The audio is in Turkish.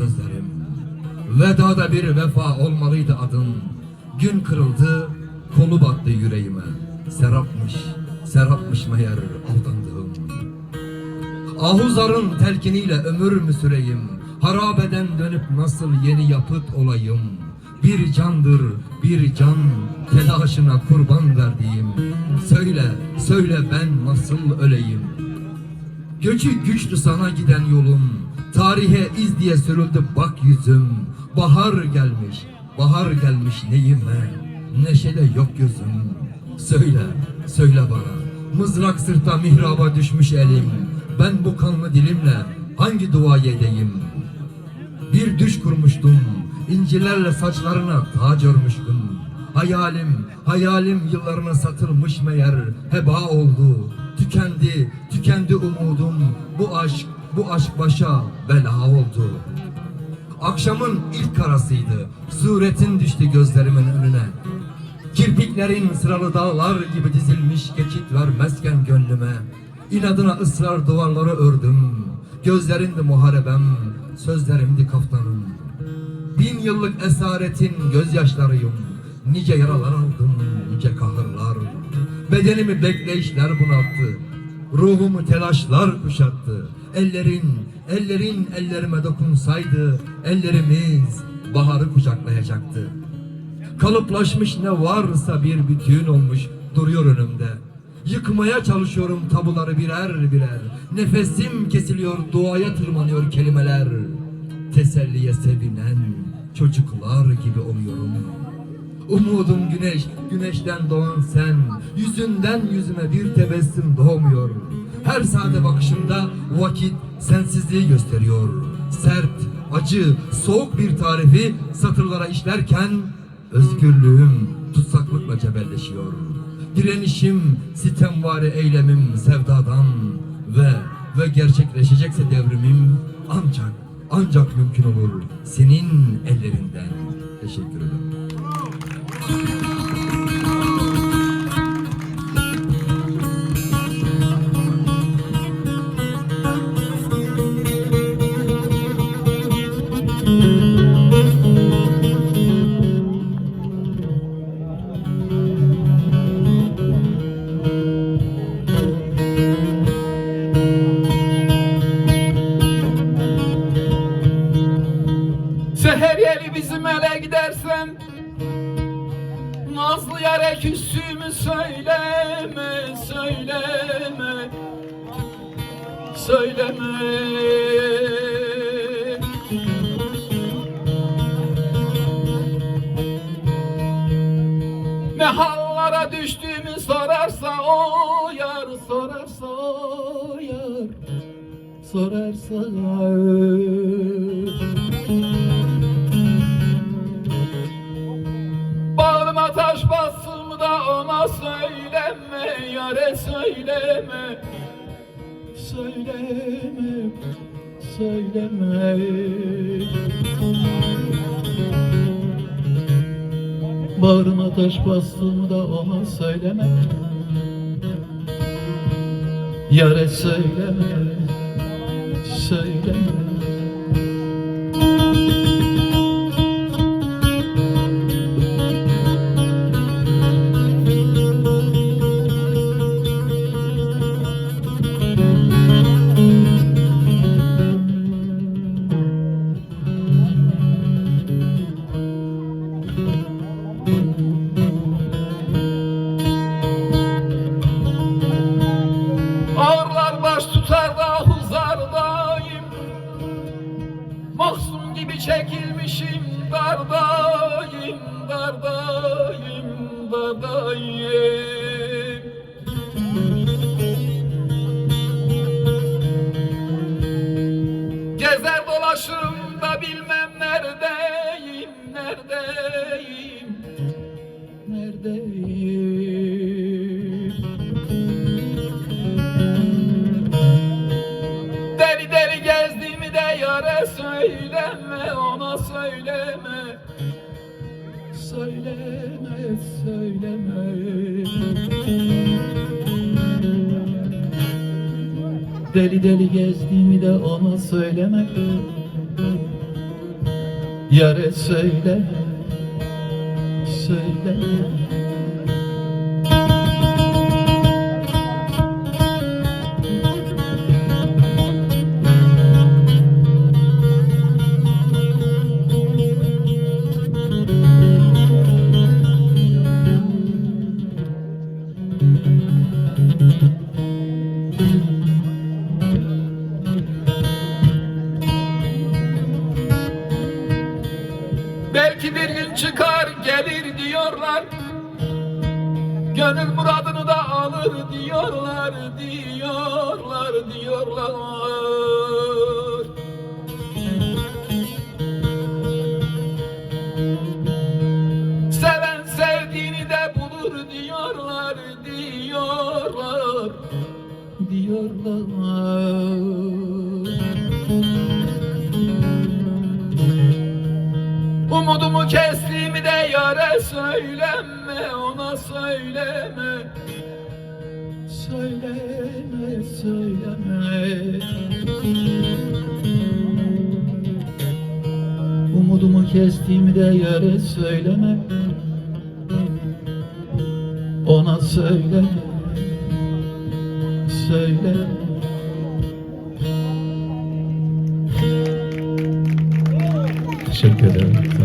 sözlerim. Vedada bir vefa olmalıydı adın. Gün kırıldı, kolu battı yüreğime. Serapmış, serapmış meğer aldandığım. Ahuzarın telkiniyle ömür mü süreyim? Harabeden dönüp nasıl yeni yapıt olayım? Bir candır, bir can, telaşına kurban verdiğim. Söyle, söyle ben nasıl öleyim? Göçü güçlü sana giden yolum Tarihe iz diye sürüldü bak yüzüm. Bahar gelmiş, bahar gelmiş neyime? Neşede yok gözüm. Söyle, söyle bana. Mızrak sırta mihraba düşmüş elim. Ben bu kanlı dilimle hangi duayı edeyim? Bir düş kurmuştum İncilerle saçlarına tac örmüştüm. Hayalim, hayalim yıllarına satılmış meğer Heba oldu, tükendi, tükendi umudum Bu aşk, bu aşk başa bela oldu. Akşamın ilk karasıydı Suretin düştü gözlerimin önüne. Kirpiklerin sıralı dağlar gibi dizilmiş geçit vermezken gönlüme. İnadına ısrar duvarları ördüm. Gözlerindi muharebem, sözlerimdi kaftanım. Bin yıllık esaretin gözyaşlarıyım. Nice yaralar aldım, nice kahırlar. Bedenimi bekleyişler bunalttı. Ruhumu telaşlar kuşattı Ellerin, ellerin ellerime dokunsaydı Ellerimiz baharı kucaklayacaktı Kalıplaşmış ne varsa bir bütün olmuş duruyor önümde. Yıkmaya çalışıyorum tabuları birer birer. Nefesim kesiliyor, duaya tırmanıyor kelimeler. Teselliye sevinen çocuklar gibi oluyorum. Umudum güneş, güneşten doğan sen. Yüzünden yüzüme bir tebessüm doğmuyor. Her saate bakışımda vakit sensizliği gösteriyor. Sert, acı, soğuk bir tarifi satırlara işlerken özgürlüğüm tutsaklıkla cebelleşiyor. Direnişim, sitemvari eylemim sevdadan ve ve gerçekleşecekse devrimim ancak ancak mümkün olur senin ellerinden. Teşekkür ederim. Gidersen Nazlı yere küstüğümü söyleme, söyleme Söyleme. Ne hallara düştüğümü sorarsa o yar Sorarsa o yar Sorarsa Bağrıma söyleme Yare söyleme. Söyleme Söyleme. Bağrıma taş bastım da söyleme. Yare söyleme Söyleme dardayım Dardayım, dardayım Gezer dolaşırım da bilmem neredeyim Neredeyim Neredeyim. Deli deli gezdiğimi de yare söyleme söyleme Söyleme söyleme. Deli deli gezdiğimi de ona söyleme. Yare söyle Söyle Belki bir gün çıkar gelir diyorlar. Gönül muradını da alır diyorlar Diyorlar diyorlar yare söyleme ona söyleme. Söyleme söyleme. Umudumu kestiğimi de yere söyleme. Ona söyle Söyle. Teşekkür ederim.